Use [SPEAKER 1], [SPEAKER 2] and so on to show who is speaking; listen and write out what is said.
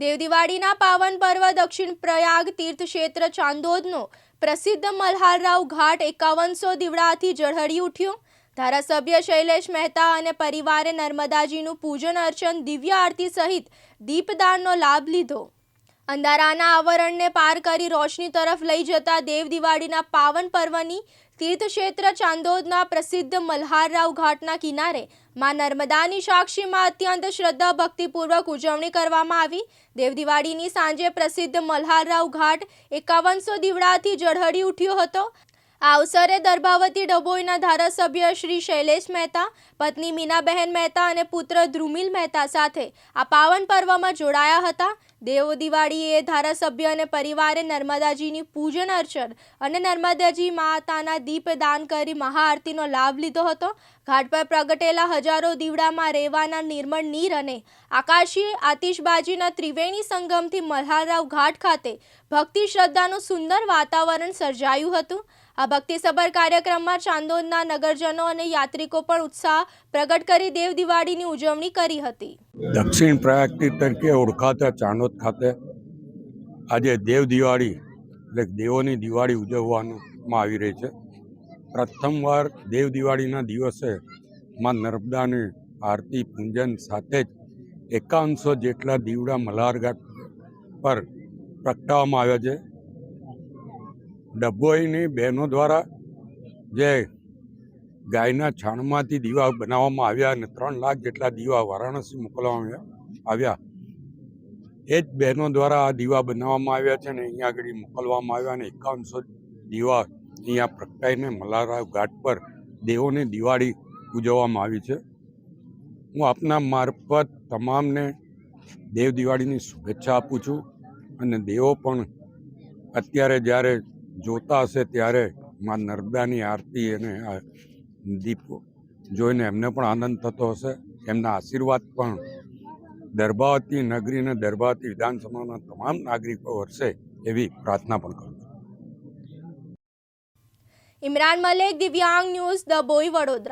[SPEAKER 1] દેવદિવાળીના પાવન પર્વ દક્ષિણ પ્રયાગ તીર્થક્ષેત્ર ચાંદોદનો પ્રસિદ્ધ મલ્હારરાવ ઘાટ એકાવનસો દીવડાથી ઝળહળી ઉઠ્યો. ધારાસભ્ય શૈલેષ મહેતા અને પરિવારે નર્મદાજીનું પૂજન અર્ચન દિવ્ય આરતી સહિત દીપદાનનો લાભ લીધો. અંધારાના આવરણને પાર કરી રોશની તરફ લઈ જતા દેવ દિવાળીના પાવન પર્વની તીર્થક્ષેત્ર ચાંદોદના પ્રસિદ્ધ મલ્હારરાવ ઘાટના કિનારે માં નર્મદાની સાક્ષીમાં અત્યંત શ્રદ્ધા ભક્તિપૂર્વક ઉજવણી કરવામાં આવી. દેવદિવાળીની સાંજે પ્રસિદ્ધ મલ્હારરાવ ઘાટ એકાવનસો દીવડાથી ઝળહળી ઉઠ્યો હતો. આ અવસરે દર્ભાવતી ડભોઈના ધારાસભ્ય શ્રી શૈલેષ મહેતા, પત્ની મીનાબહેન મહેતા અને પુત્ર ધ્રુમિલ મહેતા સાથે આ પાવન પર્વમાં જોડાયા હતા. દેવ દિવાળીએ ધારાસભ્ય અને પરિવારે નર્મદાજીની પૂજન અર્ચન અને નર્મદાજી માતાના દીપદાન કરી મહાઆરતીનો લાભ લીધો હતો. ઘાટ પર પ્રગટેલા હજારો દીવડામાં રહેવાના નિર્મળ નીર અને આકાશી આતિશબાજીના ત્રિવેણી સંગમથી મલ્હારરાવ ઘાટ ખાતે ભક્તિ શ્રદ્ધાનું સુંદર વાતાવરણ સર્જાયું હતું. આ ભક્તિસભર કાર્યક્રમમાં ચાંદોદના નગરજનો અને યાત્રિકો પણ ઉત્સાહ પ્રગટ કરી દેવ દિવાળીની ઉજવણી કરી હતી.
[SPEAKER 2] દક્ષિણ પ્રયાગતી તરીકે ઓળખાતા ચાંદોદ ખાતે આજે દેવ દિવાળી, એટલે દેવોની દિવાળી ઉજવવામાં આવી રહી છે. પ્રથમવાર દેવ દિવાળીના દિવસે માં નર્મદાની આરતી પૂજન સાથે જ એકાવનસો જેટલા દીવડા મલ્હારઘાટ પર પ્રગટાવવામાં આવ્યા છે. ડભોઈની બહેનો દ્વારા જે ગાયના છાણમાંથી દીવા બનાવવામાં આવ્યા અને ત્રણ લાખ જેટલા દીવા વારાણસી મોકલવામાં આવ્યા એ જ બહેનો દ્વારા આ દીવા બનાવવામાં આવ્યા છે અને અહીંયા આગળ મોકલવામાં આવ્યા અને એકાવનસો દીવા અહીંયા પ્રગટાઈને મલારાવ ઘાટ પર દેવોને દિવાળી ઉજવવામાં આવી છે. હું આપના મારફત તમામને દેવ દિવાળીની શુભેચ્છા આપું છું અને દેવો પણ અત્યારે જ્યારે જોતા હશે ત્યારે માં નર્મદાની આરતી અને આ દીપો જોઈને એમને પણ આનંદ થતો હશે. એમના આશીર્વાદ પણ દરબાવતી નગરી અને દરબાવતી વિધાનસભાના તમામ નાગરિકો વરસે એવી પ્રાર્થના પણ કરું
[SPEAKER 1] ઇમરાન મલિક, દિવ્યાંગ ન્યૂઝ ડભોઈ વડોદરા.